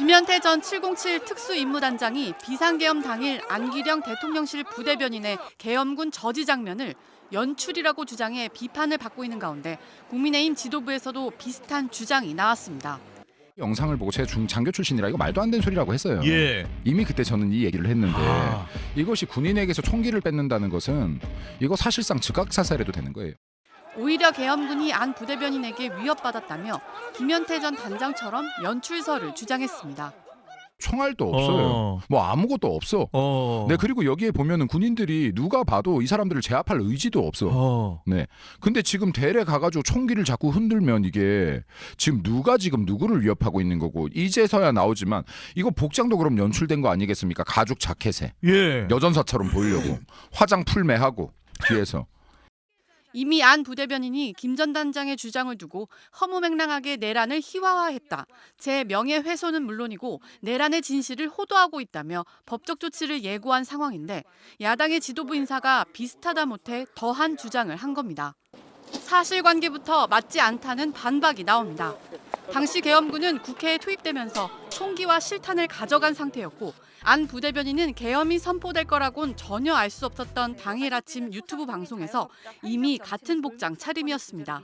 김현태 전 707 특수임무단장이 비상계엄 당일 안기령 대통령실 부대변인의 계엄군 저지 장면을 연출이라고 주장해 비판을 받고 있는 가운데 국민의힘 지도부에서도 비슷한 주장이 나왔습니다. 영상을 보고 제가 중 장교 출신이라 이거 말도 안 되는 소리라고 했어요. 예. 이미 그때 저는 이 얘기를 했는데 아, 이것이 군인에게서 총기를 뺏는다는 것은 이거 사실상 즉각 사살해도 되는 거예요. 오히려 계엄군이 안 부대변인에게 위협받았다며 김현태 전 단장처럼 연출설을 주장했습니다. 총알도 없어요. 어. 뭐 아무것도 없어. 어. 네 그리고 여기에 보면은 군인들이 누가 봐도 이 사람들을 제압할 의지도 없어. 어. 네. 근데 지금 대래 가가지고 총기를 자꾸 흔들면 이게 지금 누가 지금 누구를 위협하고 있는 거고 이제서야 나오지만 이거 복장도 그럼 연출된 거 아니겠습니까? 가죽 자켓에 예. 여전사처럼 보이려고 화장 풀매하고 뒤에서 이미 안 부대변인이 김 전 단장의 주장을 두고 허무맹랑하게 내란을 희화화했다. 제 명예훼손은 물론이고 내란의 진실을 호도하고 있다며 법적 조치를 예고한 상황인데 야당의 지도부 인사가 비슷하다 못해 더한 주장을 한 겁니다. 사실관계부터 맞지 않다는 반박이 나옵니다. 당시 계엄군은 국회에 투입되면서 총기와 실탄을 가져간 상태였고 안 부대변인은 계엄이 선포될 거라곤 전혀 알 수 없었던 당일 아침 유튜브 방송에서 이미 같은 복장 차림이었습니다.